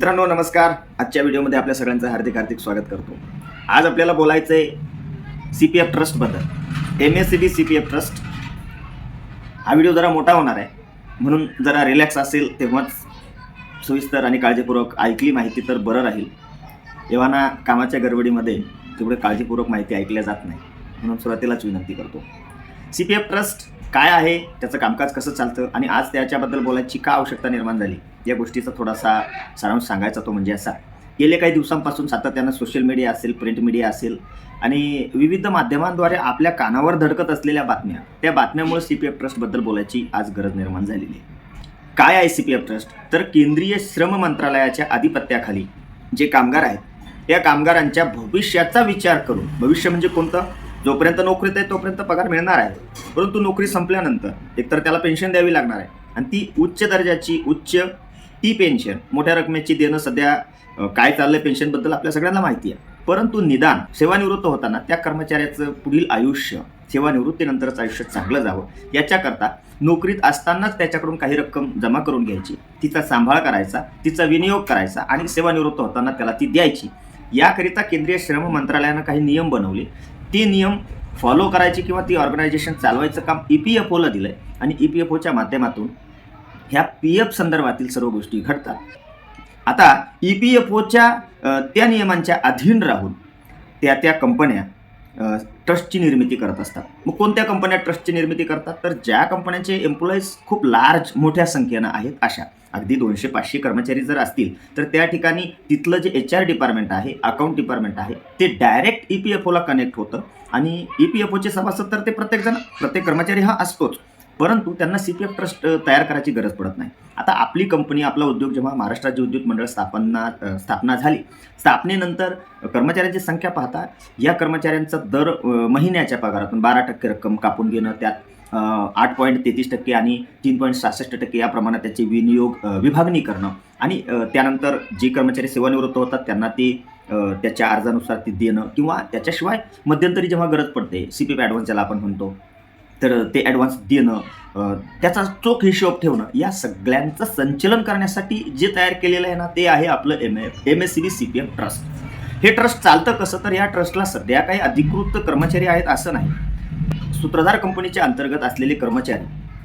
मित्रांनो नमस्कार. आजच्या व्हिडिओमध्ये आपल्या सगळ्यांचं हार्दिक हार्दिक स्वागत करतो. आज आपल्याला बोलायचं आहे C P F ट्रस्टबद्दल M S C B C P F trust हा व्हिडिओ जरा मोठा होणार आहे. म्हणून जरा रिलॅक्स असेल तेव्हाच सविस्तर आणि काळजीपूर्वक ऐकली माहिती तर बरं राहील. एव्हाना कामाच्या गडबडीमध्ये तेवढे काळजीपूर्वक माहिती ऐकल्या जात नाही. म्हणून सुरुवातीलाच विनंती करतो. सी पी एफ ट्रस्ट काय आहे? त्याचं कामकाज कसं चालतं? आणि आज त्याच्याबद्दल बोलायची का आवश्यकता निर्माण झाली? या गोष्टीचा थोडासा सारांश सांगायचा तो म्हणजे असा. गेल्या काही दिवसांपासून सातत्यानं सोशल मीडिया असेल प्रिंट मीडिया असेल आणि विविध माध्यमांद्वारे आपल्या कानावर धडकत असलेल्या बातम्या त्या बातम्यामुळे सी पी एफ ट्रस्टबद्दल बोलायची आज गरज निर्माण झालेली आहे. काय आहे सी पी एफ ट्रस्ट तर केंद्रीय श्रम मंत्रालयाच्या आधिपत्याखाली जे कामगार आहेत त्या कामगारांच्या भविष्याचा विचार करून भविष्य म्हणजे कोणतं? जोपर्यंत नोकरीत आहे तोपर्यंत पगार मिळणार आहे परंतु नोकरी संपल्यानंतर एकतर त्याला पेन्शन द्यावी लागणार आहे आणि ती उच्च दर्जाची उच्च ती पेन्शन. मोठ्या रकमेची देणं सध्या काय चाललंय पेन्शनबद्दल आपल्या सगळ्यांना माहिती आहे. परंतु निदान सेवानिवृत्त होताना त्या कर्मचाऱ्याचं पुढील आयुष्य सेवानिवृत्तीनंतरचं आयुष्य चांगलं जावं. याच्याकरता नोकरीत असतानाच त्याच्याकडून काही रक्कम जमा करून घ्यायची. तिचा सांभाळ करायचा तिचा विनियोग करायचा आणि सेवानिवृत्त होताना त्याला ती द्यायची. याकरिता केंद्रीय श्रम मंत्रालयानं काही नियम बनवले. ते नियम फॉलो करायचे किंवा ती ऑर्गनायझेशन चालवायचं काम ई पी एफ ओला दिलं आहे आणि ई पी एफ ओच्या माध्यमातून ह्या पी एफ संदर्भातील सर्व गोष्टी घडतात. आता ई पी एफ ओच्या त्या नियमांच्या अधीन राहून त्या त्या कंपन्या ट्रस्टची निर्मिती करत असतात. मग कोणत्या कंपन्या ट्रस्टची निर्मिती करतात? तर ज्या कंपन्यांचे एम्प्लॉईज खूप लार्ज मोठ्या संख्येनं आहेत अशा. अगदी दोनशे पाचशे कर्मचारी जर असतील तर त्या ठिकाणी तिथलं जे एच आर डिपार्टमेंट आहे अकाउंट डिपार्टमेंट आहे ते डायरेक्ट ई पी एफ ओला कनेक्ट होतं. आणि ई पी एफ ओचे सभासद तर ते प्रत्येकजण प्रत्येक कर्मचारी हा असतोच. परंतु त्यांना सी पी एफ ट्रस्ट तयार करायची गरज पडत नाही. आता आपली कंपनी आपला उद्योग जेव्हा महाराष्ट्र राज्य उद्योग मंडळ स्थापना स्थापना झाली स्थापनेनंतर कर्मचाऱ्यांची संख्या पाहता या कर्मचाऱ्यांचा दर महिन्याच्या पगारातून बारा टक्के रक्कम कापून घेणं त्यात आठ पॉईंट तेहतीस टक्के आणि तीन पॉईंट सहासष्ट टक्के या प्रमाणात त्याची विनियोग विभागणी करणं आणि त्यानंतर जे कर्मचारी सेवानिवृत्त होतात त्यांना ते त्याच्या अर्जानुसार ते देणं किंवा त्याच्याशिवाय मध्यंतरी जेव्हा गरज पडते सी पी एफ ॲडव्हान्स ज्याला आपण म्हणतो तर ते ॲडव्हान्स देणं त्याचा चोख हिशोब ठेवणं या सगळ्यांचं संचलन करण्यासाठी जे तयार केलेलं आहे ना ते आहे आपलं M F M S C B C P F trust हे ट्रस्ट चालतं कसं? तर या ट्रस्टला सध्या काही अधिकृत कर्मचारी आहेत असं नाही. सूत्रधार कंपनीच्या अंतर्गत असलेले कर्मचारी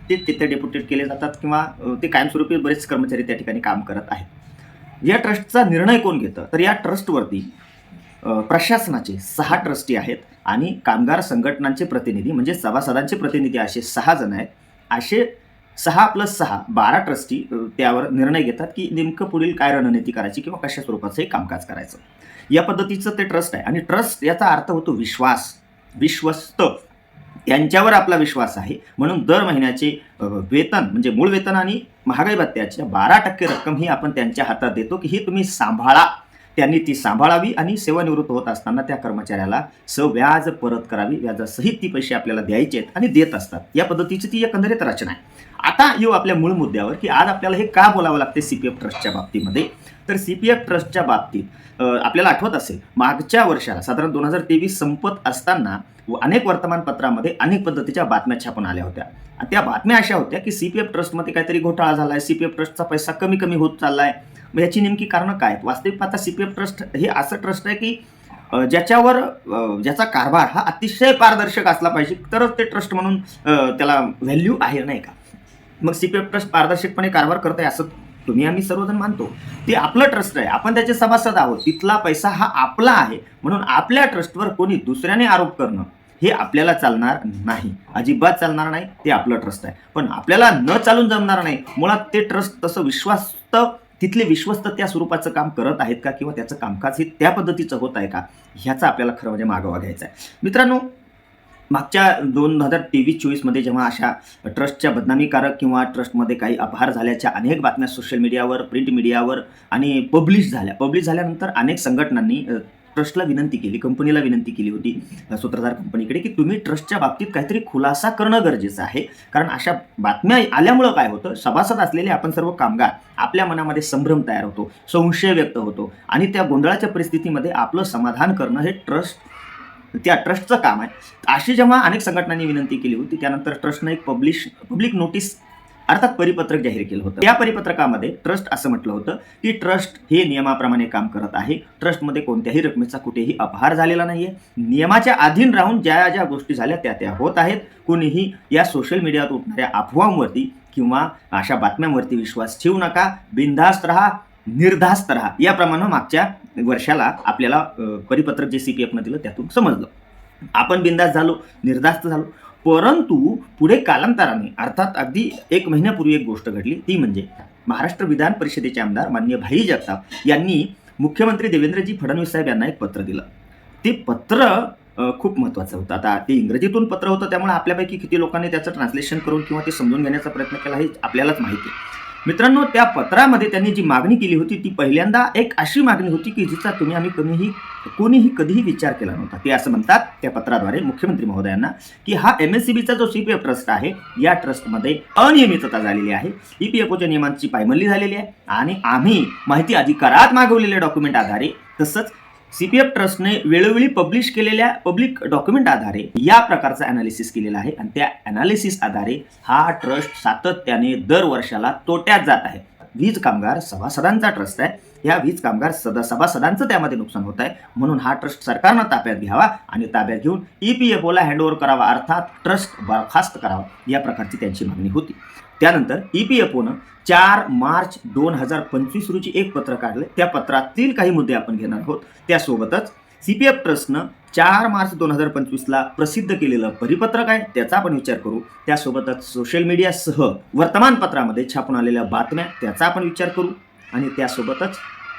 ते तिथे डेप्युटेड केले जातात किंवा ते कायमस्वरूपी बरेच कर्मचारी त्या ठिकाणी काम करत आहेत. या ट्रस्टचा निर्णय कोण घेतं? तर या ट्रस्टवरती प्रशासनाचे सहा ट्रस्टी आहेत आणि कामगार संघटनांचे प्रतिनिधी म्हणजे सभासदांचे प्रतिनिधी असे सहा जण आहेत. असे सहा प्लस सहा बारा ट्रस्टी त्यावर निर्णय घेतात की नेमकं पुढील काय रणनीती करायची किंवा कशा स्वरूपाचं हे कामकाज करायचं. या पद्धतीचं ते ट्रस्ट आहे आणि ट्रस्ट याचा अर्थ होतो विश्वास विश्वस्त. यांच्यावर आपला विश्वास आहे. म्हणून दर महिन्याचे वेतन म्हणजे मूळ वेतन आणि महागाई भत्त्याच्या बारा टक्के रक्कम ही आपण त्यांच्या हातात देतो की ही तुम्ही सांभाळा. त्यांनी ती सांभाळावी आणि सेवानिवृत्त होत असताना त्या कर्मचाऱ्याला सव्याज परत करावी. व्याजासहित ती पैसे आपल्याला द्यायचे आहेत आणि देत असतात. या पद्धतीची ती एकंदरीत रचना आहे. आता येऊ आपल्या मूळ मुद्द्यावर की आज आपल्याला हे का बोलावं लागते सी पी एफ ट्रस्टच्या बाबतीमध्ये? तर सी पी एफ ट्रस्टच्या बाबतीत आपल्याला आठवत असेल मागच्या वर्षाला साधारण दोन हजार तेवीस संपत असताना व अनेक वर्तमानपत्रामध्ये अनेक पद्धतीच्या बातम्या छापून आल्या होत्या. त्या बातम्या अशा होत्या की सी पी एफ ट्रस्टमध्ये काहीतरी घोटाळा झाला आहे सी पी एफ ट्रस्टचा पैसा कमी कमी होत चालला आहे मग याची नेमकी कारणं काय आहेत? वास्तविक पाहता सी पी एफ ट्रस्ट हे असं ट्रस्ट आहे की ज्याच्यावर ज्याचा कारभार हा अतिशय पारदर्शक असला पाहिजे तरच ते ट्रस्ट म्हणून त्याला व्हॅल्यू आहे नाही का? मग सी पी एफ ट्रस्ट पारदर्शकपणे कारभार करत आहे असं तुम्ही आम्ही सर्वजण मानतो. ते आपलं ट्रस्ट आहे. आपण त्याचे सभासद आहोत. तिथला पैसा हा आपला आहे. म्हणून आपल्या ट्रस्टवर कोणी दुसऱ्याने आरोप करणं हे आपल्याला चालणार नाही. अजिबात चालणार नाही. ते आपलं ट्रस्ट आहे. पण आपल्याला न चालून जमणार नाही. मुळात ते ट्रस्ट तसं विश्वास्त तिथले विश्वस्त त्या स्वरूपाचं काम करत आहेत का किंवा त्याचं कामकाज हे त्या पद्धतीचं होत आहे का ह्याचा आपल्याला खरं म्हणजे मागोवा घ्यायचा आहे. मित्रांनो मागच्या दोन हजार तेवीस चोवीसमध्ये जेव्हा अशा ट्रस्टच्या बदनामीकारक किंवा ट्रस्टमध्ये काही अपहार झाल्याच्या अनेक बातम्या सोशल मीडियावर प्रिंट मीडियावर आणि पब्लिश झाल्या पब्लिश झाल्यानंतर अनेक संघटनांनी ट्रस्टला विनंती केली कंपनीला विनंती केली होती सूत्रधार कंपनीकडे की तुम्ही ट्रस्टच्या बाबतीत काहीतरी खुलासा करणं गरजेचं आहे. कारण अशा बातम्या आल्यामुळं काय होतं सभासद असलेले आपण सर्व कामगार आपल्या मनामध्ये संभ्रम तयार होतो संशय व्यक्त होतो आणि त्या गोंधळाच्या परिस्थितीमध्ये आपलं समाधान करणं हे ट्रस्ट त्या ट्रस्टचं काम आहे. अशी जेव्हा अनेक संघटनांनी विनंती केली होती त्यानंतर ट्रस्टनं एक पब्लिश पब्लिक नोटीस अर्थात परिपत्रक जाहीर केलं होतं. त्या परिपत्रकामध्ये ट्रस्ट असं म्हटलं होतं की ट्रस्ट हे नियमाप्रमाणे काम करत आहे. ट्रस्टमध्ये कोणत्याही रकमेचा कुठेही अपहार झालेला नाहीये. नियमाच्या अधीन राहून ज्या ज्या गोष्टी झाल्या त्या त्या होत आहेत. कोणीही या सोशल मीडियात उठणाऱ्या अफवांवरती किंवा अशा बातम्यांवरती विश्वास ठेवू नका. बिनधास्त राहा निर्धास्त राहा. याप्रमाणे मागच्या वर्षाला आपल्याला परिपत्रक जे सी पी एफनं दिलं त्यातून समजलं. आपण बिंदास झालो निर्धास्त झालो. परंतु पुढे कालांतराने अर्थात अगदी एक महिन्यापूर्वी एक गोष्ट घडली ती म्हणजे महाराष्ट्र विधान परिषदेचे आमदार मान्य भाई जगताप यांनी मुख्यमंत्री देवेंद्रजी फडणवीस साहेब यांना एक पत्र दिलं. ते पत्र खूप महत्त्वाचं होतं. आता ते इंग्रजीतून पत्र होतं त्यामुळे आपल्यापैकी किती लोकांनी त्याचं ट्रान्सलेशन करून किंवा ते समजून घेण्याचा प्रयत्न केला हे आपल्यालाच माहिती आहे. मित्रांनो त्या पत्रामध्ये त्यांनी जी मागणी केली होती ती पहिल्यांदा एक अशी मागणी होती की जिचा तुम्ही आम्ही कमीही कोणीही कधीही विचार केला नव्हता. ते असं म्हणतात त्या पत्राद्वारे मुख्यमंत्री महोदयांना की हा एम एस सी बीचा जो सी पी एफ ट्रस्ट आहे या ट्रस्टमध्ये अनियमितता झालेली आहे. ई पी एफ ओच्या नियमांची पायमल्ली झालेली आहे. आणि आम्ही माहिती अधिकारात मागवलेल्या डॉक्युमेंट आधारे तसंच सी पी एफ ट्रस्टने वेळोवेळी पब्लिश केलेल्या पब्लिक डॉक्युमेंट आधारे या प्रकारचा अनालिसिस केलेला आहे. आणि त्या अनालिसिस आधारे हा ट्रस्ट सातत्याने दर वर्षाला तोट्यात जात आहे. वीज कामगार सभासदांचा ट्रस्ट आहे. या वीज कामगार सदा सभासदांचं त्यामध्ये नुकसान होत आहे. म्हणून हा ट्रस्ट सरकारनं ताब्यात घ्यावा आणि ताब्यात घेऊन ई पी एफ ओला हँडओव्हर करावा. अर्थात ट्रस्ट बरखास्त करावा. या प्रकारची त्यांची मागणी होती. त्यानंतर ई पी एफ ओनं चार मार्च दोन हजार पंचवीस रोजी एक पत्र काढलं. त्या पत्रातील काही मुद्दे आपण घेणार आहोत. त्यासोबतच सी पी एफ ट्रस्टनं चार मार्च दोन हजार पंचवीसला प्रसिद्ध केलेलं परिपत्रक आहे त्याचा आपण विचार करू. त्यासोबतच सोशल मीडियासह वर्तमानपत्रामध्ये छापून आलेल्या बातम्या त्याचा आपण विचार करू. आणि त्यासोबतच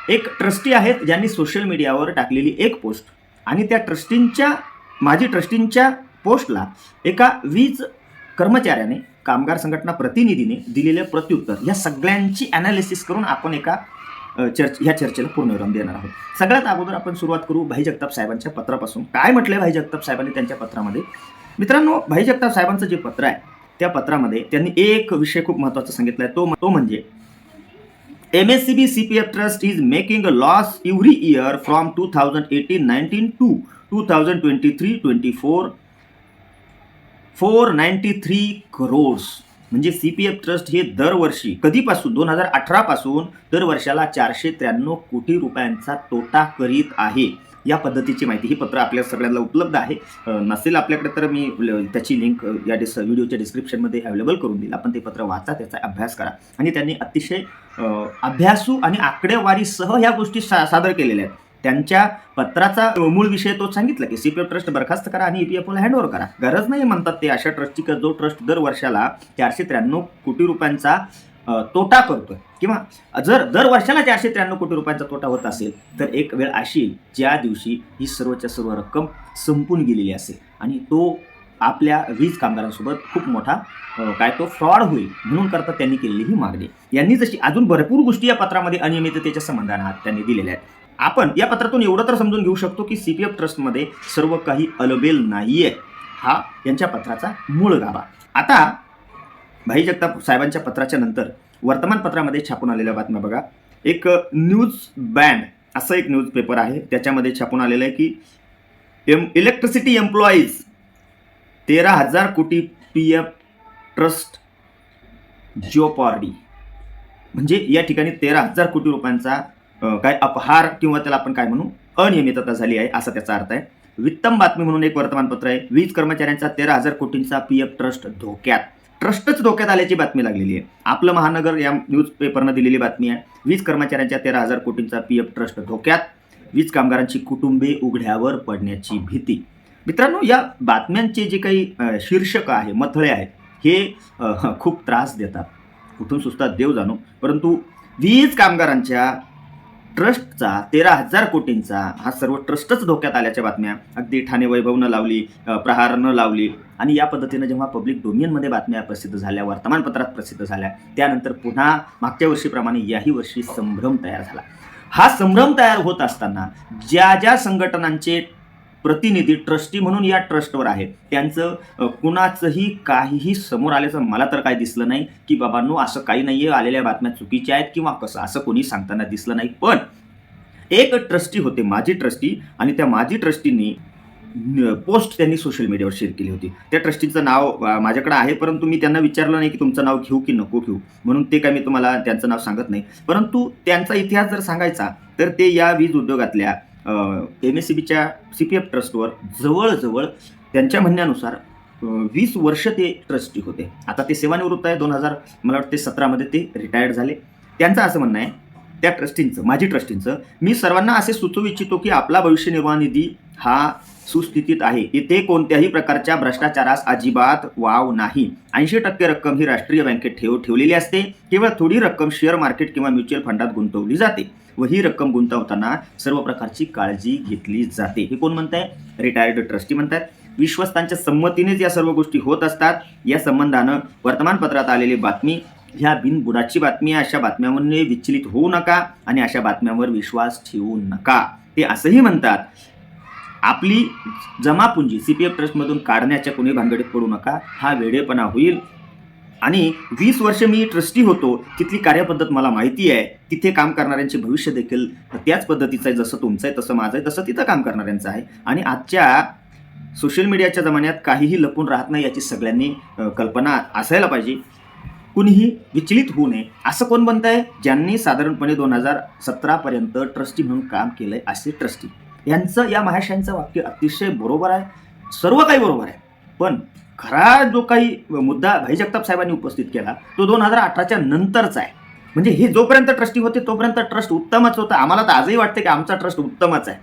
एक ट्रस्टी आहेत ज्यांनी सोशल मीडियावर टाकलेली एक पोस्ट. आणि त्या ट्रस्टींच्या माजी ट्रस्टींच्या पोस्टला एका वीज कर्मचाऱ्याने कामगार संघटना प्रतिनिधीने दिलेले प्रत्युत्तर या सगळ्यांची अनालिसिस करून आपण एका चर्च ह्या चर्चेला पूर्णविराम देणार आहोत. सगळ्यात अगोदर आपण सुरुवात करू भाई जगताप साहेबांच्या पत्रापासून. काय म्हटलंय भाई जगताप साहेबांनी त्यांच्या पत्रामध्ये? मित्रांनो भाई जगताप साहेबांचं जे पत्र आहे त्या पत्रामध्ये त्यांनी एक विषय खूप महत्त्वाचा सांगितला आहे तो तो म्हणजे M S C B C P F trust is making a loss every year from two thousand eighteen nineteen to two thousand twenty three twenty four four ninety three crores. म्हणजे सी पी एफ ट्रस्ट हे दरवर्षी कधीपासून? दोन हजार अठरापासून दरवर्षाला चारशे त्र्याण्णव कोटी रुपयांचा तोटा करीत आहे. या पद्धतीची माहिती ही पत्र आपल्या सगळ्यांना उपलब्ध आहे. नसेल आपल्याकडे तर मी त्याची लिंक या डिस व्हिडिओच्या डिस्क्रिप्शनमध्ये अवेलेबल करून देईल. आपण ते पत्र वाचा त्याचा अभ्यास करा. आणि त्यांनी अतिशय अभ्यासू आणि आकडेवारीसह ह्या गोष्टी सा सादर केलेल्या आहेत. त्यांच्या पत्राचा मूळ विषय तो सांगितला की सीपीएफ ट्रस्ट बरखास्त करा आणि ईपीएफओला हँडओव्हर करा. गरज नाही म्हणतात ते अशा ट्रस्टची का जो ट्रस्ट दर वर्षाला चारशे त्र्याण्णव कोटी रुपयांचा तोटा करतोय. किंवा जर दर वर्षाला चारशे त्र्याण्णव कोटी रुपयांचा तोटा होत असेल तर एक वेळ अशी ज्या दिवशी ही सर्वच्या सर्व रक्कम संपून गेलेली असेल आणि तो आपल्या वीज कामगारांसोबत खूप मोठा काय तो फ्रॉड होईल म्हणून करता त्यांनी केलेली ही मागणी. यांनी जशी अजून भरपूर गोष्टी या पत्रामध्ये अनियमिततेच्या संबंधाने त्यांनी दिलेल्या आहेत. आपण या पत्रातून एवढं तर समजून घेऊ शकतो की सी पी एफ ट्रस्टमध्ये सर्व काही अलबेल नाही आहे हा यांच्या पत्राचा मूळ गाभा. आता भाई जगताप साहेबांच्या पत्राच्या नंतर वर्तमानपत्रामध्ये छापून आलेल्या बातम्या बघा. एक न्यूज बँड असं एक न्यूजपेपर आहे. त्याच्यामध्ये छापून आलेलं आहे की एम इलेक्ट्रिसिटी एम्प्लॉईज तेरा हजार कोटी पी एफ ट्रस्ट जिओपॉर्डी म्हणजे या ठिकाणी तेरा हजार कोटी रुपयांचा काय अपहार किंवा त्याला आपण काय म्हणू अनियमितता झाली आहे असा त्याचा अर्थ आहे. वित्तम बातमी म्हणून एक वर्तमानपत्र आहे. वीज कर्मचाऱ्यांचा तेरा हजार कोटींचा पी एफ ट्रस्ट धोक्यात. ट्रस्टच धोक्यात आल्याची बातमी लागलेली आहे. आपलं महानगर या न्यूजपेपरनं दिलेली बातमी आहे. वीज कर्मचाऱ्यांच्या तेरा हजार कोटींचा पी एफ ट्रस्ट धोक्यात. वीज कामगारांची कुटुंबे उघड्यावर पडण्याची भीती. मित्रांनो या बातम्यांचे जे काही शीर्षक आहे मथळे आहेत हे खूप त्रास देतात. कुठून सुचतात देव जाणो. परंतु वीज कामगारांच्या ट्रस्टचा तेरा हजार कोटींचा हा सर्व ट्रस्टच धोक्यात आल्याच्या बातम्या. अगदी ठाणे वैभवनं लावली प्रहार प्रहारनं लावली आणि या पद्धतीनं जेव्हा पब्लिक डोमियनमध्ये बातम्या प्रसिद्ध झाल्या वर्तमानपत्रात प्रसिद्ध झाल्या त्यानंतर पुन्हा मागच्या वर्षीप्रमाणे याही वर्षी संभ्रम तयार झाला. हा संभ्रम तयार होत असताना ज्या ज्या संघटनांचे प्रतिनिधी ट्रस्टी म्हणून या ट्रस्टवर आहेत. त्यांचं कुणाचंही काहीही समोर आल्याचं मला तर काय दिसलं नाही की बाबांनो असं काही नाही आहे आलेल्या बातम्या चुकीच्या आहेत किंवा कसं असं कोणी सांगताना दिसलं नाही. पण एक ट्रस्टी होते माजी ट्रस्टी आणि त्या माजी ट्रस्टींनी पोस्ट त्यांनी सोशल मीडियावर शेअर केली होती. त्या ट्रस्टीचं नाव माझ्याकडे आहे परंतु मी त्यांना विचारलं नाही की तुमचं नाव घेऊ की नको घेऊ. म्हणून ते काय मी तुम्हाला त्यांचं नाव सांगत नाही. परंतु त्यांचा इतिहास जर सांगायचा तर ते या वीज उद्योगातल्या एम एस सी बीच्या सी पी एफ ट्रस्टवर जवळजवळ त्यांच्या म्हणण्यानुसार वीस वर्ष ते ट्रस्टी होते. आता ते सेवानिवृत्त आहे. दोन हजार मला वाटते सतरामध्ये ते रिटायर्ड झाले. त्यांचं असं म्हणणं आहे त्या ट्रस्टींचं माझी ट्रस्टींचं मी सर्वांना असे सुचवू इच्छितो की आपला भविष्य निर्वाह निधी हा सुस्थितीत आहे. इथे कोणत्याही प्रकारच्या भ्रष्टाचारास अजिबात वाव नाही. ऐंशी टक्के रक्कम ही राष्ट्रीय बँकेत ठेव ठेवलेली असते. केवळ थोडी रक्कम शेअर मार्केट किंवा म्युच्युअल फंडात गुंतवली जाते. व ही रक्कम गुंतवताना सर्व प्रकारची काळजी घेतली जाते. हे कोण म्हणत आहे रिटायर्ड ट्रस्टी म्हणतात विश्वस्तांच्या संमतीनेच या सर्व गोष्टी होत असतात या संबंधानं वर्तमानपत्रात आलेली बातमी ह्या बिनबुडाची बातमी आहे. अशा बातम्यांमध्ये विचलित होऊ नका आणि अशा बातम्यांवर विश्वास ठेवू नका. ते असंही म्हणतात आपली जमापुंजी सी पी एफ ट्रस्टमधून काढण्याच्या कोणी भानगडीत पडू नका. हा वेडेपणा होईल. आणि वीस वर्ष मी ट्रस्टी होतो तिथली कार्यपद्धत मला माहिती आहे तिथे काम करणाऱ्यांचे भविष्य देखील त्याच पद्धतीचं आहे जसं तुमचं आहे तसं माझं आहे तसं तिथं काम करणाऱ्यांचं आहे. आणि आजच्या सोशल मीडियाच्या जमान्यात काहीही लपून राहत नाही याची सगळ्यांनी कल्पना असायला पाहिजे. कुणीही विचलित होऊ नये असं कोण बनत आहे ज्यांनी साधारणपणे दोन हजार सतरापर्यंत ट्रस्टी म्हणून काम केलं आहे असे ट्रस्टी. यांचं या महाशयांचं वाक्य अतिशय बरोबर आहे. सर्व काही बरोबर आहे. पण खरा जो काही मुद्दा भाई जगताप साहेबांनी उपस्थित केला तो दोन हजार अठराच्या नंतरचा आहे. म्हणजे हे जोपर्यंत ट्रस्टी होते तोपर्यंत ट्रस्ट उत्तमच होता. आम्हाला तर आजही वाटते की आमचा ट्रस्ट उत्तमच आहे.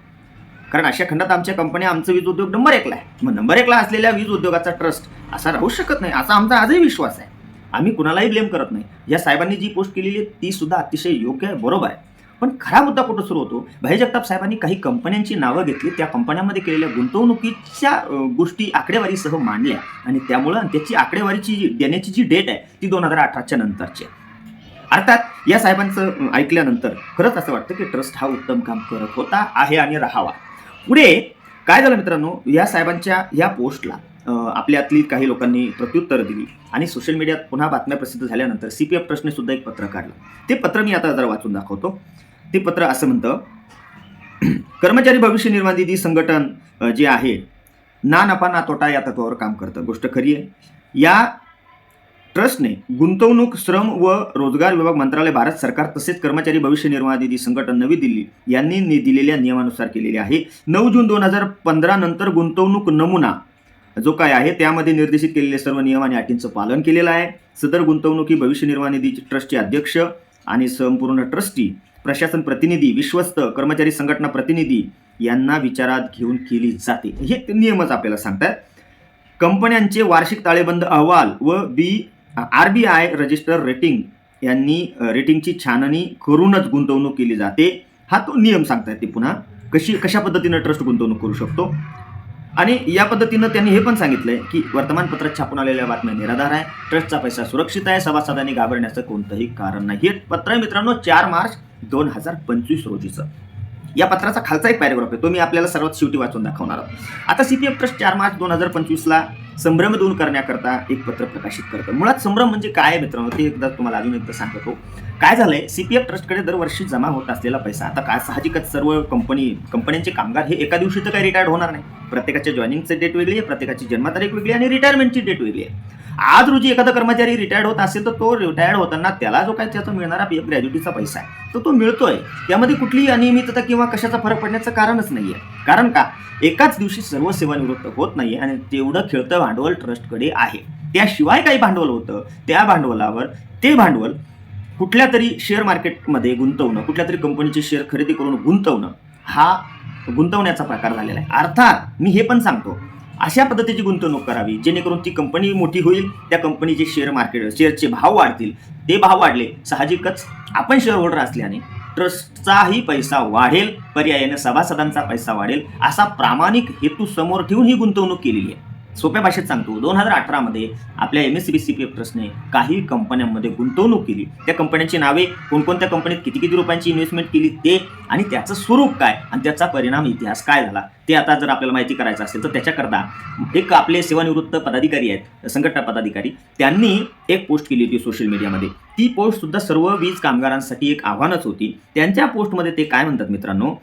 कारण अशा खंडात आमच्या कंपन्या आमचं वीज उद्योग नंबर एकला आहे. मग नंबर एकला असलेल्या वीज उद्योगाचा ट्रस्ट असा राहू शकत नाही असा आमचा आजही विश्वास आहे. आम्ही कुणालाही ब्लेम करत नाही. या साहेबांनी जी पोस्ट केलेली आहे ती सुद्धा अतिशय योग्य आहे बरोबर आहे. पण खरा मुद्दा कुठं सुरू होतो? भाई जगताप साहेबांनी काही कंपन्यांची नावं घेतली त्या कंपन्यांमध्ये केलेल्या गुंतवणुकीच्या गोष्टी आकडेवारीसह मांडल्या आणि त्यामुळं त्याची आकडेवारीची जी देण्याची जी डेट आहे ती दोन हजार अठराच्या नंतरची आहे. अर्थात या साहेबांचं ऐकल्यानंतर खरंच असं वाटतं की ट्रस्ट हा उत्तम काम करत होता आहे आणि राहावा. पुढे काय झालं मित्रांनो? या साहेबांच्या या पोस्टला आपल्यातली काही लोकांनी प्रत्युत्तर दिली आणि सोशल मीडियात पुन्हा बातम्या प्रसिद्ध झाल्यानंतर सी पी एफ ट्रस्टने सुद्धा एक पत्र काढलं. ते पत्र मी आता जरा वाचून दाखवतो. ते पत्र असं म्हणतं. कर्मचारी भविष्य निर्वाह निधी संघटन जे आहे ना नफा ना तोटा या तत्वावर काम करतं. गोष्ट खरी आहे. या ट्रस्टने गुंतवणूक श्रम व रोजगार विभाग मंत्रालय भारत सरकार तसेच कर्मचारी भविष्य निर्वाह निधी संघटन नवी दिल्ली यांनी नि- दिलेल्या नियमानुसार केलेले आहे. नऊ जून दोन हजार पंधरा नंतर गुंतवणूक नमुना जो काय आहे त्यामध्ये निर्देशित केलेले सर्व नियम आणि अटींचं पालन केलेलं आहे. सदर गुंतवणुकी भविष्य निर्वाह निधी ट्रस्टचे अध्यक्ष आणि संपूर्ण ट्रस्टी प्रशासन प्रतिनिधी विश्वस्त कर्मचारी संघटना प्रतिनिधी यांना विचारात घेऊन केली जाते. हे ते नियमच आपल्याला सांगतात कंपन्यांचे वार्षिक ताळेबंद अहवाल व B R B I register rating यांनी रेटिंगची छाननी करूनच गुंतवणूक केली जाते. हा तो नियम सांगतायत ते पुन्हा. कशी कशा पद्धतीनं ट्रस्ट गुंतवणूक करू शकतो? आणि या पद्धतीनं त्यांनी हे पण सांगितलंय की वर्तमानपत्रात छापून आलेल्या बातम्या निराधार आहे ट्रस्टचा पैसा सुरक्षित आहे सभासदांनी घाबरण्याचं कोणतंही कारण नाही. हे पत्र आहे मित्रांनो चार मार्च दोन हजार पंचवीस रोजीचं. या पत्राचा खालचा एक पॅरेग्राफ आहे तो मी आपल्याला सर्वात शेवटी वाचून दाखवणार आहोत. आता सीपीएफ ट्रस्ट चार मार्च दोन हजार पंचवीसला संभ्रम दूर करण्याकरता एक पत्र प्रकाशित करतं. मुळात संभ्रम म्हणजे काय आहे मित्रांनो ते एकदा तुम्हाला अजून एकदा सांगतो. काय झालंय? सीपीएफ ट्रस्टकडे दरवर्षी जमा होत असलेला पैसा. आता काय साहजिकच सर्व कंपनी कंपन्यांचे कामगार हे एका दिवशी तर काही रिटायर्ड होणार नाही. प्रत्येकाच्या जॉईनिंगची डेट वेगळी आहे प्रत्येकाची जन्मतारीख वेगळी आणि रिटायरमेंटची डेट वेगळी आहे. आज रोजी एखादा कर्मचारी रिटायर्ड होत असेल तर तो रिटायर्ड होताना त्याला जो काय त्याचा मिळणारा पी एफ ग्रॅज्युटीचा पैसा आहे तो तो मिळतोय. त्यामध्ये कुठलीही अनियमितता किंवा कशाचा फरक पडण्याचं कारणच नाहीये. कारण का? एकाच दिवशी सर्व सेवानिवृत्त होत नाहीये आणि तेवढं खेळतं भांडवल ट्रस्टकडे आहे. त्याशिवाय काही भांडवल होतं. त्या भांडवलावर ते भांडवल कुठल्या तरी शेअर मार्केटमध्ये गुंतवणं कुठल्या तरी कंपनीचे शेअर खरेदी करून गुंतवणं हा गुंतवण्याचा प्रकार झालेला आहे. अर्थात मी हे पण सांगतो अशा पद्धतीची गुंतवणूक करावी जेणेकरून ती कंपनी मोठी होईल त्या कंपनीचे शेअर मार्केट शेअरचे भाव वाढतील. ते भाव वाढले साहजिकच आपण शेअर होल्डर असल्याने ट्रस्टचाही पैसा वाढेल पर्यायाने सभासदांचा पैसा वाढेल असा प्रामाणिक हेतू समोर ठेवून ही गुंतवणूक केलेली आहे. सोप्या भाषेत सांगतो दोन हजार अठरामध्ये आपल्या M S C B C P F ट्रस्टने काही कंपन्यांमध्ये गुंतवणूक केली. त्या कंपन्यांची नावे कोणकोणत्या कंपनीत किती किती रुपयांची इन्व्हेस्टमेंट केली ते आणि त्याचं स्वरूप काय आणि त्याचा परिणाम इतिहास काय झाला ते आता जर आपल्याला माहिती करायचं असेल तर त्याच्याकरता एक आपले सेवानिवृत्त पदाधिकारी आहेत संघटना पदाधिकारी त्यांनी एक पोस्ट केली होती सोशल मीडियामध्ये ती पोस्ट सुद्धा सर्व वीज कामगारांसाठी एक आव्हानच होती. त्यांच्या पोस्टमध्ये ते काय म्हणतात मित्रांनो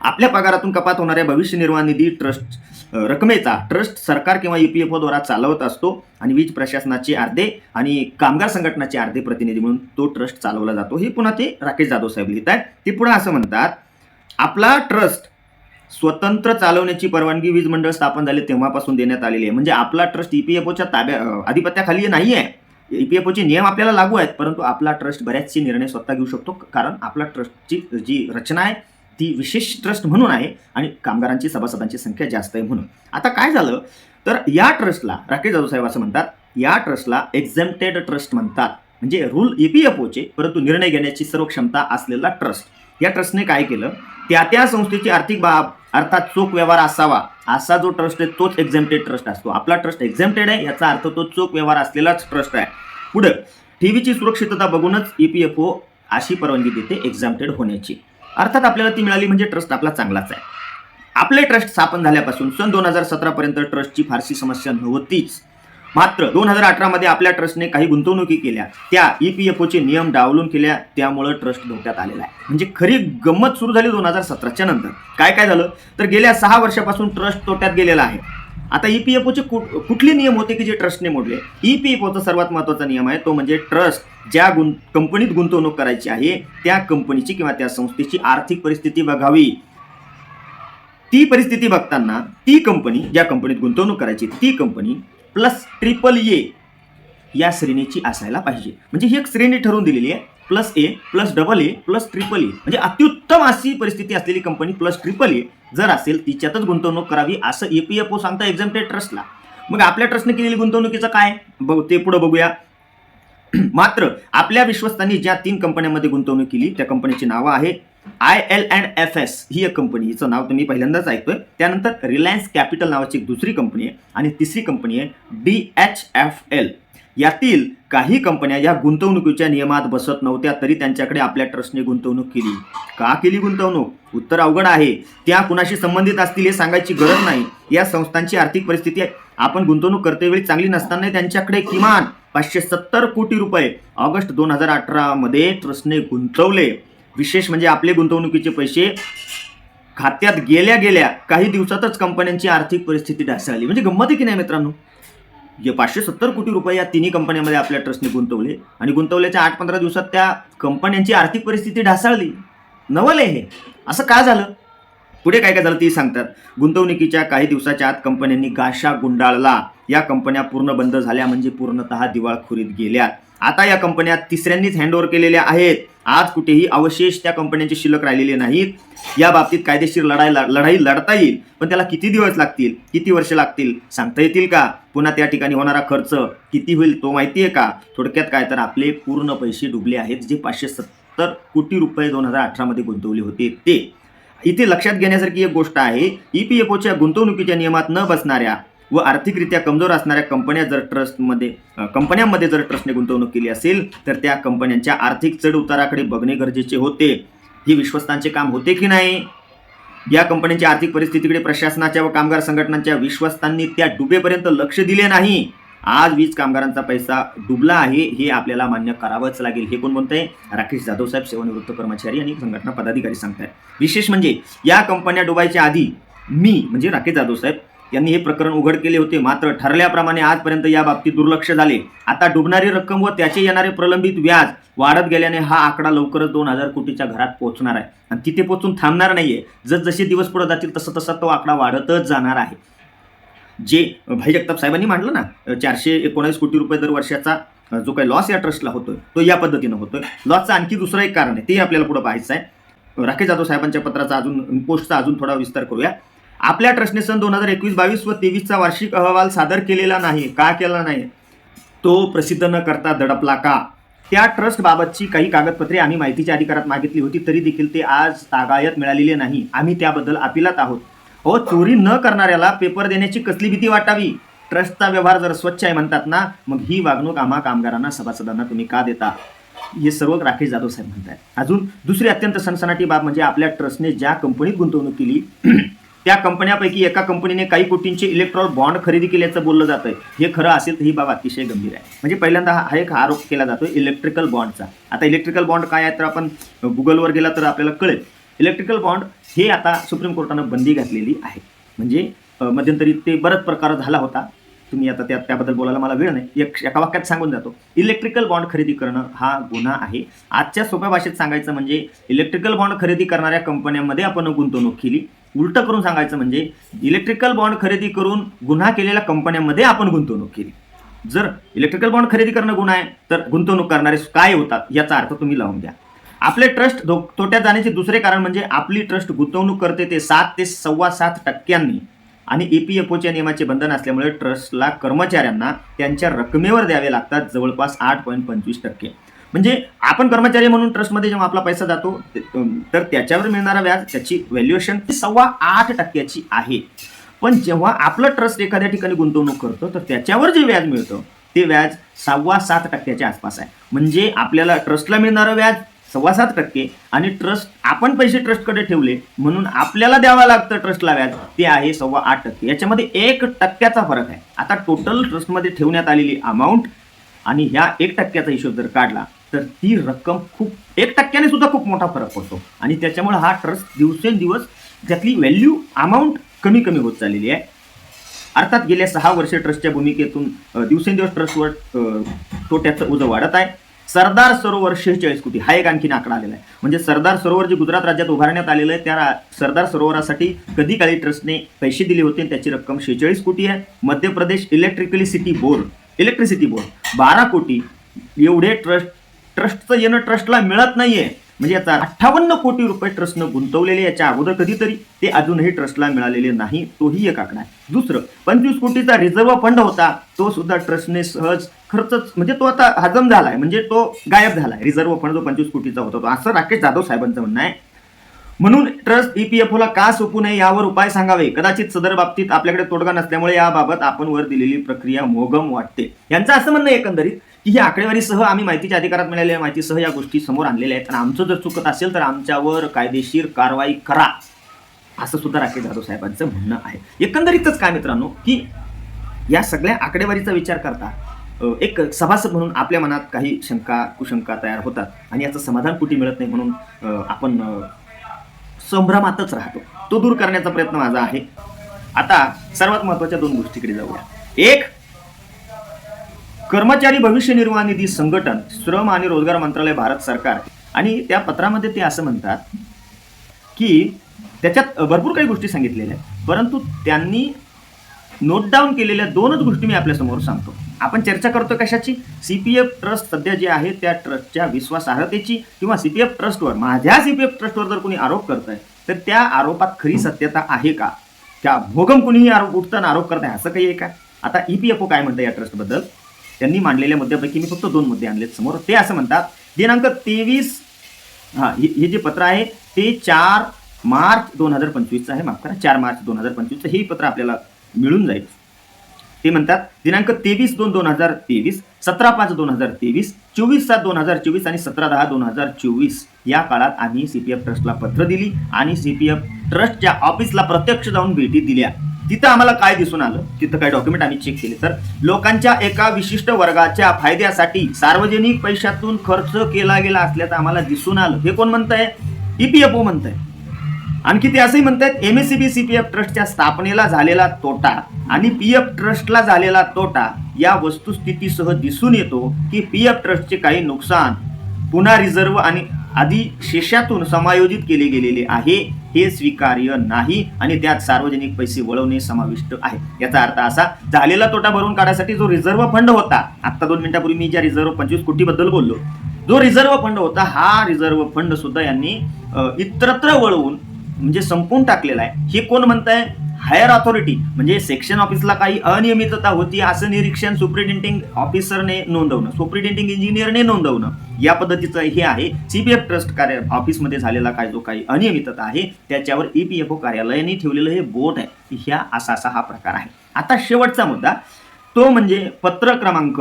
आपल्या पगारातून कपात होणाऱ्या भविष्य निर्वाह निधी ट्रस्ट रकमेचा ट्रस्ट सरकार किंवा यू पी एफ ओद्वारा चालवत असतो आणि वीज प्रशासनाचे अर्धे आणि कामगार संघटनाचे अर्धे प्रतिनिधी म्हणून तो ट्रस्ट चालवला जातो. हे पुन्हा ते राकेश जाधव साहेब लिहित आहेत. ते पुढे असं म्हणतात आपला ट्रस्ट स्वतंत्र चालवण्याची परवानगी वीज मंडळ स्थापन झाले तेव्हापासून देण्यात आलेली आहे. म्हणजे आपला ट्रस्ट ई पी एफ ओच्या ताब्या अधिपत्याखाली आधिपत्याखाली नाही आहे. ई पी एफ ओचे नियम आपल्याला लागू आहेत परंतु आपला ट्रस्ट बऱ्याचसे निर्णय स्वतः घेऊ शकतो. कारण आपला ट्रस्टची जी रचना आहे ती विशेष ट्रस्ट म्हणून आहे आणि कामगारांची सभासदांची संख्या जास्त आहे म्हणून. आता काय झालं? तर या ट्रस्टला राकेश जाधव साहेब असं म्हणतात या ट्रस्टला एक्झेम्प्टेड ट्रस्ट म्हणतात. म्हणजे रूल ई पी एफ ओचे परंतु निर्णय घेण्याची सर्व क्षमता असलेला ट्रस्ट या ट्रस्टने काय केलं? त्या त्या संस्थेची आर्थिक बाब अर्थात चोख व्यवहार असावा असा जो ट्रस्ट आहे तोच एक्झेम्प्टेड ट्रस्ट असतो. आपला ट्रस्ट एक्झेम्प्टेड आहे याचा अर्थ तो चोख व्यवहार असलेलाच ट्रस्ट आहे. पुढं ठेवीची सुरक्षितता बघूनच ई पी एफ ओ अशी परवानगी देते एक्झाम्प्टेड होण्याची. अर्थात आपल्याला ती मिळाली म्हणजे ट्रस्ट आपला चांगलाच आहे. आपले ट्रस्ट स्थापन झाल्यापासून सन दोन हजार सतरापर्यंत ट्रस्टची फारशी समस्या नव्हतीच. मात्र दोन हजार अठरामध्ये आपल्या ट्रस्टने काही गुंतवणुकी केल्या. त्या ई पी एफ ओचे नियम डावलून केल्या. त्यामुळं ट्रस्ट धोक्यात आलेला आहे. म्हणजे खरी गंमत सुरू झाली दोन हजार सतराच्या नंतर. काय काय झालं? तर गेल्या सहा वर्षापासून ट्रस्ट तोट्यात गेलेला आहे. आता ई पी एफ ओचे कुठले नियम होते की जे ट्रस्टने मोडले? ई पी एफ ओचा सर्वात महत्त्वाचा नियम आहे तो म्हणजे ट्रस्ट ज्या गुं कंपनीत गुंतवणूक करायची आहे त्या कंपनीची किंवा त्या संस्थेची आर्थिक परिस्थिती बघावी. ती परिस्थिती बघताना ती कंपनी ज्या कंपनीत गुंतवणूक करायची ती कंपनी प्लस ट्रिपल ए या श्रेणीची असायला पाहिजे. म्हणजे ही एक श्रेणी ठरवून दिलेली आहे plus A plus double A plus triple A म्हणजे अत्युत्तम अशी परिस्थिती असलेली कंपनी प्लस ट्रिपल ए जर असेल तिच्यातच गुंतवणूक करावी असं ई पी एफ ओ सांगता एक्झाम्प्टेड ट्रस्टला मग आपल्या ट्रस्टने केलेली गुंतवणुकीचं काय? बघू ते पुढं बघूया. मात्र आपल्या विश्वस्तांनी ज्या तीन कंपन्यांमध्ये गुंतवणूक केली त्या कंपनीची नावं आहे I L and F S ही एक कंपनी हिचं नाव तुम्ही पहिल्यांदाच ऐकतोय. त्यानंतर रिलायन्स कॅपिटल नावाची एक दुसरी कंपनी आहे आणि तिसरी कंपनी आहे डी एच एफ एल यातील काही कंपन्या या गुंतवणुकीच्या नियमात बसत नव्हत्या तरी त्यांच्याकडे आपल्या ट्रस्टने गुंतवणूक केली. का केली गुंतवणूक? उत्तर अवघड आहे. त्या कुणाशी संबंधित असतील हे सांगायची गरज नाही. या संस्थांची आर्थिक परिस्थिती आपण गुंतवणूक करतेवेळी चांगली नसताना त्यांच्याकडे किमान पाचशे सत्तर कोटी रुपये ऑगस्ट दोन हजार अठरामध्ये ट्रस्टने गुंतवले. विशेष म्हणजे आपले गुंतवणुकीचे पैसे खात्यात गेल्या गेल्या काही दिवसातच कंपन्यांची आर्थिक परिस्थिती ढासळली. म्हणजे गंमत आहे की नाही मित्रांनो? जे पाचशे सत्तर कोटी रुपये या तिन्ही कंपन्यांमध्ये आपल्या ट्रस्टने गुंतवले. आणि गुंतवल्याच्या आठ पंधरा दिवसात त्या कंपन्यांची आर्थिक परिस्थिती ढासळली. नवले हे. असं का झालं? पुढे काय काय झालं ते सांगतात. गुंतवणुकीच्या काही दिवसाच्या आत कंपन्यांनी गाशा गुंडाळला. या कंपन्या पूर्ण बंद झाल्या म्हणजे पूर्णतः दिवाळखोरीत गेल्या. आता या कंपन्या तिसऱ्यांनीच हँडओव्हर केलेल्या आहेत. आज कुठेही अवशेष त्या कंपन्यांचे शिल्लक राहिलेले नाहीत. या बाबतीत कायदेशीर लढाई लढाई लढता येईल पण त्याला किती दिवस लागतील किती वर्ष लागतील सांगता येतील का? पुन्हा त्या ठिकाणी होणारा खर्च किती होईल तो माहिती आहे का? थोडक्यात काय तर आपले पूर्ण पैसे डुबले आहेत जे पाचशे सत्तर कोटी रुपये दोन हजार अठरामध्ये गुंतवले होते ते. इथे लक्षात घेण्यासारखी एक गोष्ट आहे ई पी एफ ओच्या गुंतवणुकीच्या नियमात न बसणाऱ्या व आर्थिकरित्या कमजोर असणाऱ्या कंपन्या जर ट्रस्टमध्ये कंपन्यांमध्ये जर ट्रस्टने गुंतवणूक केली असेल तर त्या कंपन्यांच्या आर्थिक चढ उताराकडे बघणे गरजेचे होते. ही विश्वस्तांचे काम होते की नाही? या कंपन्यांच्या आर्थिक परिस्थितीकडे प्रशासनाच्या व कामगार संघटनांच्या विश्वस्तांनी त्या डुबेपर्यंत लक्ष दिले नाही. आज वीज कामगारांचा पैसा डुबला आहे हे आपल्याला मान्य करावंच लागेल. हे कोण म्हणतंय राकेश जाधव साहेब सेवानिवृत्त कर्मचारी आणि संघटना पदाधिकारी सांगतायत. विशेष म्हणजे या कंपन्या डुबायच्या आधी मी म्हणजे राकेश जाधव साहेब यांनी हे प्रकरण उघड केले होते. मात्र ठरल्याप्रमाणे आजपर्यंत या बाबतीत दुर्लक्ष झाले. आता डुबणारी रक्कम व त्याचे येणारे प्रलंबित व्याज वाढत गेल्याने हा आकडा लवकरच दोन हजार कोटीच्या घरात पोहोचणार आहे. आणि तिथे पोहोचून थांबणार नाहीये. जसजसे दिवस पुढे जातील तसं तसा तो आकडा वाढतच जाणार आहे. जे भाई जगताप साहेबांनी मांडलं ना चारशे एकोणावीस कोटी रुपये दर वर्षाचा जो काही लॉस या ट्रस्टला होतोय तो या पद्धतीनं होतोय. लॉसचं आणखी दुसरं एक कारण आहे ते आपल्याला पुढे पाहायचं आहे. राकेश जाधव साहेबांच्या पत्राचा अजून पोस्टचा अजून थोडा विस्तार करूया. आपल्या ट्रस्टने सन दोन हजार एकवीस बावीस व तेवीसचा वार्षिक अहवाल सादर केलेला नाही. का केला नाही? तो प्रसिद्ध न करता दडपला का? त्या ट्रस्टबाबतची काही कागदपत्रे आम्ही माहितीच्या अधिकारात मागितली होती तरी देखील ते आज तागायत मिळालेले नाही. आम्ही त्याबद्दल अपिलात आहोत. हो चोरी न करणाऱ्याला पेपर देण्याची कसली भीती वाटावी? ट्रस्टचा व्यवहार जर स्वच्छ आहे म्हणतात ना मग ही वागणूक आम्हा कामगारांना सभासदांना तुम्ही का देता? हे सर्व राकेश जाधव साहेब म्हणतात अजून दुसरी अत्यंत सनसनाटी बाब म्हणजे आपल्या ट्रस्टने ज्या कंपनीत गुंतवणूक केली त्या कंपन्यापैकी एका कंपनीने काही कोटींचे इलेक्ट्रॉल बॉन्ड खरेदी केल्याचं बोललं जातं आहे हे खरं असेल तर ही बाब अतिशय गंभीर आहे. म्हणजे पहिल्यांदा हा हा एक आरोप केला जातो इलेक्ट्रिकल बॉन्डचा आता इलेक्ट्रिकल बॉन्ड काय आहे तर आपण गुगलवर गेला तर आपल्याला कळेल. इलेक्ट्रिकल बॉन्ड हे आता सुप्रीम कोर्टानं बंदी घातलेली आहे. म्हणजे मध्यंतरी ते बराच प्रकार झाला होता. तुम्ही आता त्या त्याबद्दल बोलायला मला वेळ नाही. एक एका वाक्यात सांगून जातो. इलेक्ट्रिकल बॉन्ड खरेदी करणं हा गुन्हा आहे. आजच्या सोप्या भाषेत सांगायचं म्हणजे इलेक्ट्रिकल बॉन्ड खरेदी करणाऱ्या कंपन्यांमध्ये आपण गुंतवणूक केली. उलटं करून सांगायचं म्हणजे इलेक्ट्रिकल बॉन्ड खरेदी करून गुन्हा केलेल्या कंपन्यांमध्ये आपण गुंतवणूक केली. जर इलेक्ट्रिकल बॉन्ड खरेदी करणं गुन्हा आहे तर गुंतवणूक करणारे काय होतात याचा अर्थ तुम्ही लावून द्या. आपले ट्रस्ट धो तोट्यात जाण्याचे दुसरे कारण म्हणजे आपली ट्रस्ट गुंतवणूक करते ते सात ते सव्वा सात टक्क्यांनी. आणि ई पी एफ ओच्या नियमाचे बंधन असल्यामुळे ट्रस्टला कर्मचाऱ्यांना त्यांच्या रकमेवर द्यावे लागतात जवळपास आठ पॉईंट पंचवीस टक्के. म्हणजे आपण कर्मचारी म्हणून ट्रस्टमध्ये जेव्हा आपला पैसा जातो तर त्याच्यावर मिळणारा व्याज त्याची व्हॅल्युएशन सव्वा आठ टक्क्याची आहे. पण जेव्हा आपलं ट्रस्ट एखाद्या ठिकाणी गुंतवणूक करतो तर त्याच्यावर जे व्याज मिळतं ते व्याज सव्वा सात टक्क्याच्या आसपास आहे. म्हणजे आपल्याला ट्रस्टला मिळणारं व्याज सव्वा सात टक्के आणि ट्रस्ट आपण पैसे ट्रस्टकडे ठेवले म्हणून आपल्याला द्यावं लागतं ट्रस्टला व्याज ते आहे सव्वा आठ टक्के. याच्यामध्ये एक टक्क्याचा फरक आहे. आता टोटल ट्रस्टमध्ये ठेवण्यात आलेली अमाऊंट आणि ह्या एक टक्क्याचा हिशोब जर काढला तर ती रक्कम खूप एक टक्क्याने सुद्धा खूप मोठा फरक पडतो. आणि त्याच्यामुळे हा ट्रस्ट दिवसेंदिवस त्यातली व्हॅल्यू अमाऊंट कमी कमी होत चाललेली आहे. अर्थात गेल्या सहा वर्षे ट्रस्टच्या भूमिकेतून दिवसेंदिवस ट्रस्टवर तोट्याचं ओझं वाढत आहे. सरदार सरोवर शेहेचाळीस कोटी. हा एक आणखीन आकडा आलेला आहे. म्हणजे सरदार सरोवर जे गुजरात राज्यात उभारण्यात आलेलं आहे त्या रा- सरदार सरोवरासाठी कधी काळी ट्रस्टने पैसे दिले होते त्याची रक्कम शेहेचाळीस कोटी आहे. Madhya Pradesh electricity board electricity board बारा कोटी. एवढे ट्रस्ट ट्रस्टचं येणं ट्रस्टला मिळत नाहीये. म्हणजे याचा अठ्ठावन्न कोटी रुपये ट्रस्टनं गुंतवलेले याच्या अगोदर कधीतरी ते अजूनही ट्रस्टला मिळालेले नाही तोही एक आकडा आहे. दुसरं पंचवीस कोटीचा रिझर्व्ह फंड होता तो सुद्धा ट्रस्टने सहज खर्चच म्हणजे तो आता हजम झालाय म्हणजे तो गायब झालाय. रिझर्व्ह फंड जो पंचवीस कोटीचा होता तो असं राकेश जाधव साहेबांचं म्हणणं आहे. म्हणून ट्रस्ट ईपीएफओला का सोपू नये यावर उपाय सांगावे? कदाचित सदर बाबतीत आपल्याकडे तोडगा नसल्यामुळे याबाबत आपण वर दिलेली प्रक्रिया मोगम वाटते. यांचं असं म्हणणं एकंदरीत की ही आकडेवारीसह आम्ही माहितीच्या अधिकारात मिळालेल्या माहितीसह या गोष्टी समोर आणलेल्या आहेत. आणि आमचं जर चुकत असेल तर आमच्यावर कायदेशीर कारवाई करा असं सुद्धा राकेश जाधव साहेबांचं म्हणणं आहे. एकंदरीतच काय मित्रांनो की या सगळ्या आकडेवारीचा विचार करता एक सभासद म्हणून आपल्या मनात काही शंका कुशंका तयार होतात आणि याचं समाधान कुठे मिळत नाही म्हणून आपण संभ्रमातच राहतो. तो दूर करण्याचा प्रयत्न माझा आहे. आता सर्वात महत्त्वाच्या दोन गोष्टीकडे जाऊया. एक कर्मचारी भविष्य निर्वाह निधी संघटन श्रम आणि रोजगार मंत्रालय भारत सरकार. आणि त्या पत्रामध्ये ते असं म्हणतात की त्याच्यात भरपूर काही गोष्टी सांगितलेल्या आहेत. परंतु त्यांनी नोट डाऊन केलेल्या दोनच गोष्टी मी आपल्यासमोर सांगतो. आपण चर्चा करतो कशाची? सी पी एफ ट्रस्ट सध्या जे आहे त्या ट्रस्टच्या विश्वासार्हतेची किंवा सी पी एफ ट्रस्टवर माझ्या सी पी एफ ट्रस्टवर जर कोणी आरोप करत आहे तर त्या आरोपात खरी सत्यता आहे का? त्या भोगम कुणीही आरोप उठताना आरोप करत आहे असं काही आहे का? आता ई पी एफ ओ काय म्हणतं या ट्रस्टबद्दल त्यांनी मांडलेल्या मुद्द्यापैकी मी फक्त दोन मुद्दे आणलेत समोर. ते असं म्हणतात दिनांक तेवीस हा हे हे जे पत्र आहे ते चार मार्च दोन हजार पंचवीसचं आहे. माफ करा चार मार्च दोन हजार पंचवीसचं हे पत्र आपल्याला मिळून जाईल. ते म्हणतात दिनांक तेवीस दोन दोन हजार तेवीस सतरा पाच दोन हजार तेवीस चोवीस सात दोन हजार चोवीस आणि सतरा दहा दोन हजार चोवीस या काळात आम्ही सी पी एफ ट्रस्टला पत्र दिली आणि सी पी एफ ट्रस्टच्या ऑफिसला प्रत्यक्ष जाऊन भेटी दिल्या. तिथं आम्हाला काय दिसून आलं? तिथं काय डॉक्युमेंट आम्ही चेक केले. तर लोकांच्या एका विशिष्ट वर्गाच्या फायद्यासाठी सार्वजनिक पैशातून खर्च केला गेला असल्याचं आम्हाला दिसून आलं. हे कोण म्हणत आहे ईपीएफओ आहे आणखी ते असंही म्हणतात M S C B C P F ट्रस्टच्या स्थापनेला झालेला तोटा आणि पी एफ ट्रस्टला झालेला तोटा या वस्तुस्थितीसह दिसून येतो की पी एफ ट्रस्टचे काही नुकसान पुन्हा रिझर्व्ह आणि आधी शेषातून समायोजित केले गेलेले आहे. हे स्वीकार्य नाही आणि त्यात सार्वजनिक पैसे वळवणे समाविष्ट आहे. याचा अर्थ असा झालेला तोटा भरून काढण्यासाठी जो रिझर्व्ह फंड होता आत्ता दोन मिनिटापूर्वी मी ज्या रिझर्व्ह पंचवीस कोटीबद्दल बोललो जो रिझर्व्ह फंड होता हा रिझर्व्ह फंड सुद्धा यांनी इतरत्र वळवून म्हणजे संपून टाकलेला आहे. हे कोण म्हणताय? हायर ऑथॉरिटी म्हणजे सेक्शन ऑफिसला काही अनियमितता होती असं निरीक्षण सुप्रिटेंडिंग ऑफिसरने नोंदवणं सुप्रिटेंडिंग इंजिनियरने नोंदवणं या पद्धतीचं हे आहे. सीपीएफ ट्रस्ट कार्य ऑफिसमध्ये झालेला काय जो काही अनियमितता आहे त्याच्यावर ईपीएफओ कार्यालयाने ठेवलेलं हे बोट आहे. ह्या असा असा हा प्रकार आहे. आता शेवटचा मुद्दा तो म्हणजे पत्र क्रमांक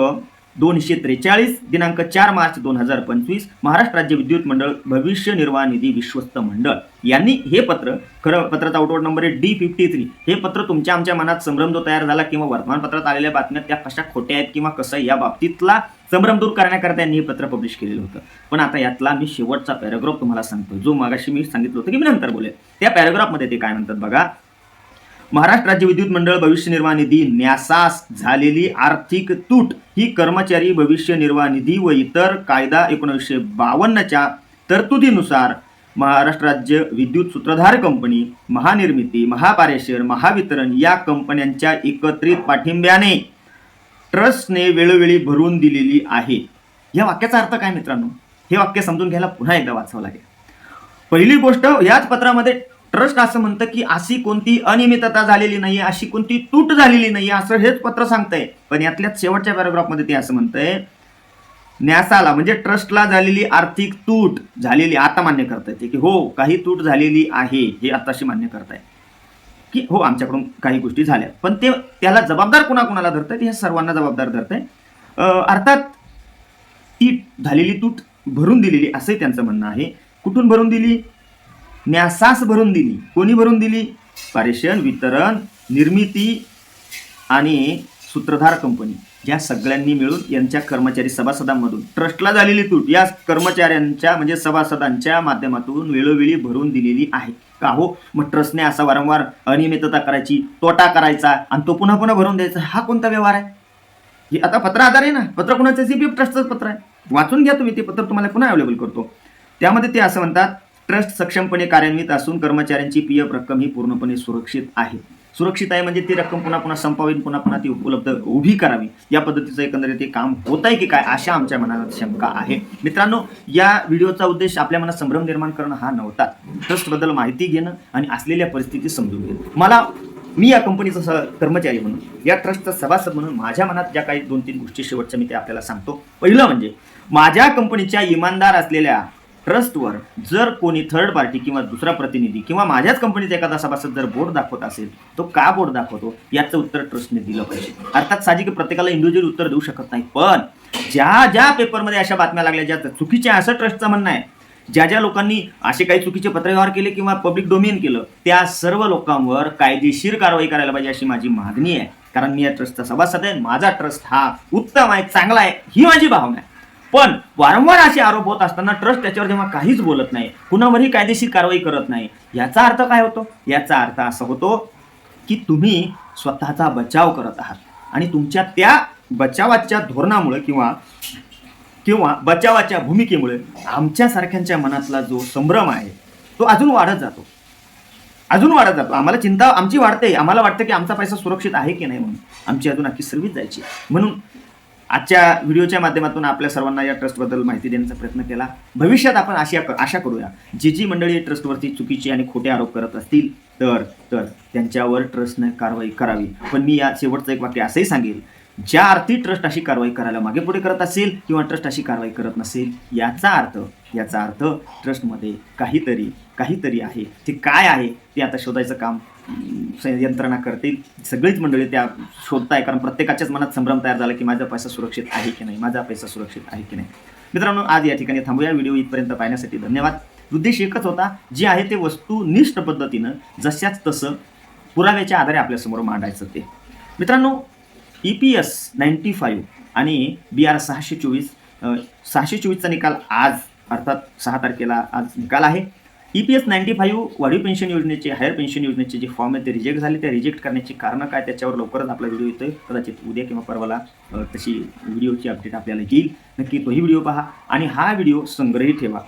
दोनशे त्रेचाळीस दिनांक चार मार्च दोन हजार पंचवीस महाराष्ट्र राज्य विद्युत मंडळ भविष्य निर्वाह निधी विश्वस्त मंडळ. यांनी हे पत्र खरं पत्राचा आउटवर्ड नंबर आहे डी फिफ्टी थ्री. हे पत्र तुमच्या आमच्या मनात संभ्रम जो तयार झाला किंवा वर्तमानपत्रात आलेल्या बातम्या त्या कशा खोट्या आहेत किंवा कसं या बाबतीतला संभ्रम दूर करण्याकरता यांनी हे पत्र पब्लिश केलेलं होतं. पण आता यातला मी शेवटचा पॅराग्राफ तुम्हाला सांगतो जो मागाशी मी सांगितलं होतं की मी नंतर बोलेल. त्या पॅराग्राफमध्ये ते काय म्हणतात बघा? महाराष्ट्र राज्य विद्युत मंडळ भविष्य निर्वाह निधी न्यासास झालेली आर्थिक तूट ही कर्मचारी भविष्य निर्वाह निधी व इतर कायदा एकोणीसशे बावन्नच्या तरतुदीनुसार महाराष्ट्र राज्य विद्युत सूत्रधार कंपनी महानिर्मिती महापारेशर महावितरण या कंपन्यांच्या एकत्रित पाठिंब्याने ट्रस्टने वेळोवेळी भरून दिलेली आहे. या वाक्याचा अर्थ काय मित्रांनो? हे वाक्य समजून घ्यायला पुन्हा एकदा वाचावं लागेल. पहिली गोष्ट याच पत्रामध्ये ट्रस्ट असं म्हणतं की अशी कोणती अनियमितता झालेली नाही अशी कोणती तूट झालेली नाही असं हेच पत्र सांगतंय. पण यातल्या शेवटच्या पॅराग्राफमध्ये ते असं म्हणतंय न्यासाला म्हणजे ट्रस्टला झालेली आर्थिक तूट झालेली आता मान्य करता येते की हो काही तूट झालेली आहे हे आताशी मान्य करताय. की हो आमच्याकडून काही गोष्टी झाल्या. पण ते त्याला जबाबदार कुणाकुणाला धरताय हे सर्वांना जबाबदार धरताय आहे अर्थात ती झालेली तूट भरून दिलेली असंही त्यांचं म्हणणं आहे. कुठून भरून दिली? न्यासास भरून दिली. कोणी भरून दिली? पारेषण वितरण निर्मिती आणि सूत्रधार कंपनी. या सगळ्यांनी मिळून यांच्या कर्मचारी सभासदांमधून ट्रस्टला झालेली तूट. या कर्मचाऱ्यांच्या म्हणजे सभासदांच्या माध्यमातून वेळोवेळी भरून दिलेली आहे. का हो? मग ट्रस्टने असा वारंवार अनियमितता करायची तोटा करायचा आणि तो पुन्हा पुन्हा भरून द्यायचा हा कोणता व्यवहार आहे? हे आता पत्र आधार आहे ना. पत्र कोणाचं? सीपीएफ ट्रस्टचं पत्र आहे. वाचून घ्या तुम्ही ते पत्र तुम्हाला पुन्हा अवेलेबल करतो. त्यामध्ये ते असं म्हणतात ट्रस्ट सक्षमपणे कार्यान्वित असून कर्मचाऱ्यांची पी एफ रक्कम ही पूर्णपणे सुरक्षित आहे. सुरक्षित आहे म्हणजे ती रक्कम पुन्हा पुन्हा संपावी पुन्हा पुन्हा ती उपलब्ध उभी करावी. या पद्धतीचं एकंदरीत ते काम होत आहे की काय अशा आमच्या मनात शंका आहे. मित्रांनो या व्हिडिओचा उद्देश आपल्या मनात संभ्रम निर्माण करणं हा नव्हता. ट्रस्टबद्दल माहिती घेणं आणि असलेल्या परिस्थिती समजून घेणं. मला मी या कंपनीचा स कर्मचारी म्हणून या ट्रस्टचा सभासद म्हणून माझ्या मनात ज्या काही दोन तीन गोष्टी शेवटच्या मी ते आपल्याला सांगतो. पहिलं म्हणजे माझ्या कंपनीच्या इमानदार असलेल्या ट्रस्टवर जर कोणी थर्ड पार्टी किंवा दुसरा प्रतिनिधी किंवा माझ्याच कंपनीचा एखादा सभासद जर बोर्ड दाखवत असेल तो का बोर्ड दाखवतो? याचं उत्तर ट्रस्टने दिलं पाहिजे. अर्थात साहजिक प्रत्येकाला इंडिव्हिज्युअल उत्तर देऊ शकत नाही. पण ज्या ज्या पेपरमध्ये अशा बातम्या लागल्या ज्या चुकीच्या असं ट्रस्टचं म्हणणं आहे ज्या ज्या लोकांनी असे काही चुकीचे पत्रव्यवहार केले किंवा पब्लिक डोमेन केलं त्या सर्व लोकांवर कायदेशीर कारवाई करायला पाहिजे अशी माझी मागणी आहे. कारण मी या ट्रस्टचा सभासद आहे माझा ट्रस्ट हा उत्तम आहे चांगला आहे ही माझी भावना आहे. पण वारंवार असे आरोप होत असताना ट्रस्ट त्याच्यावर जेव्हा काहीच बोलत नाही कुणावरही कायदेशीर कारवाई करत नाही याचा अर्थ काय होतो? याचा अर्थ असा होतो की तुम्ही स्वतःचा बचाव करत आहात आणि तुमच्या त्या बचावाच्या धोरणामुळे किंवा किंवा बचावाच्या भूमिकेमुळे आमच्यासारख्यांच्या मनातला जो संभ्रम आहे तो अजून वाढत जातो. अजून वाढत जातो. आम्हाला चिंता आमची वाढते. आम्हाला वाटतं की आमचा पैसा सुरक्षित आहे की नाही म्हणून. आमची अजून अख्खी सर्विस जायची म्हणून आजच्या व्हिडिओच्या माध्यमातून आपल्या सर्वांना या ट्रस्टबद्दल माहिती देण्याचा प्रयत्न केला. भविष्यात आपण आशा आशा करूया जी जी मंडळी ट्रस्टवरती चुकीचे आणि खोटे आरोप करत असतील तर तर त्यांच्यावर ट्रस्टने कारवाई करावी. पण मी या शेवटचं एक वाक्य असंही सांगेल ज्या अर्थी ट्रस्ट अशी कारवाई करायला मागे पुढे करत असेल किंवा ट्रस्ट अशी कारवाई करत नसेल याचा अर्थ याचा अर्थ ट्रस्टमध्ये काहीतरी काहीतरी आहे. ते काय आहे ते आता शोधायचं काम यंत्रणा करते सगळीच मंडळी त्या शोधताय कारण प्रत्येकाच्याच मनात संभ्रम तयार झाला की माझा पैसा सुरक्षित आहे की नाही माझा पैसा सुरक्षित आहे की नाही. मित्रांनो आज या ठिकाणी थांबूया. व्हिडिओ इथपर्यंत पाहण्यासाठी धन्यवाद. उद्देश एकच होता जे आहे ते वस्तुनिष्ठ पद्धतीनं जशाच तसं पुराव्याच्या आधारे आपल्यासमोर मांडायचं ते. मित्रांनो E P S ninety five आणि बी आर सहाशे चोवीस सहाशे चोवीसचा निकाल आज अर्थात सहा तारखेला आज निकाल आहे. E P S ninety five वाढीव पेन्शन योजनेचे हायर पेन्शन योजनेचे जे फॉर्म आहे ते रिजेक्ट झाले. ते रिजेक्ट करण्याची कारणं काय? त्याच्यावर लवकरच आपला व्हिडिओ येतोय. कदाचित उद्या किंवा परवाला तशी व्हिडिओची अपडेट आपल्याला येईल. नक्की तोही व्हिडिओ पहा आणि हा व्हिडिओ संग्रही ठेवा.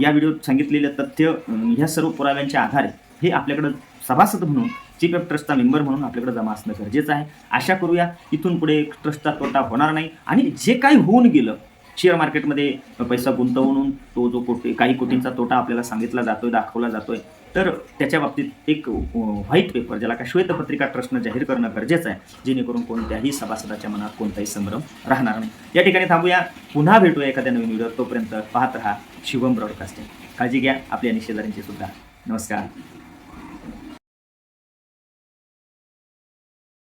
या व्हिडिओत सांगितलेलं तथ्य ह्या सर्व पुराव्यांच्या आधारे हे आपल्याकडं सभासद म्हणून चीफ ऑफ ट्रस्टचा मेंबर म्हणून आपल्याकडे जमा असणं गरजेचं आहे. आशा करूया इथून पुढे ट्रस्टचा तोटा होणार नाही आणि जे काही होऊन गेलं शेअर मार्केटमध्ये पैसा गुंतवून तो जो कोटी काही कोटींचा तोटा आपल्याला सांगितला जातोय दाखवला जातोय तर त्याच्या बाबतीत एक व्हाईट पेपर ज्याला का श्वेतपत्रिका ट्रस्टनं जाहीर करणं गरजेचं आहे जेणेकरून कोणत्याही सभासदाच्या मनात कोणताही संभ्रम राहणार नाही. या ठिकाणी थांबूया. पुन्हा भेटूया एखाद्या नवीन व्हिडिओ तोपर्यंत पाहत राहा शिवम ब्रॉडकास्टिंग काळजी घ्या. आपल्या आणि शेजाऱ्यांची सुद्धा नमस्कार.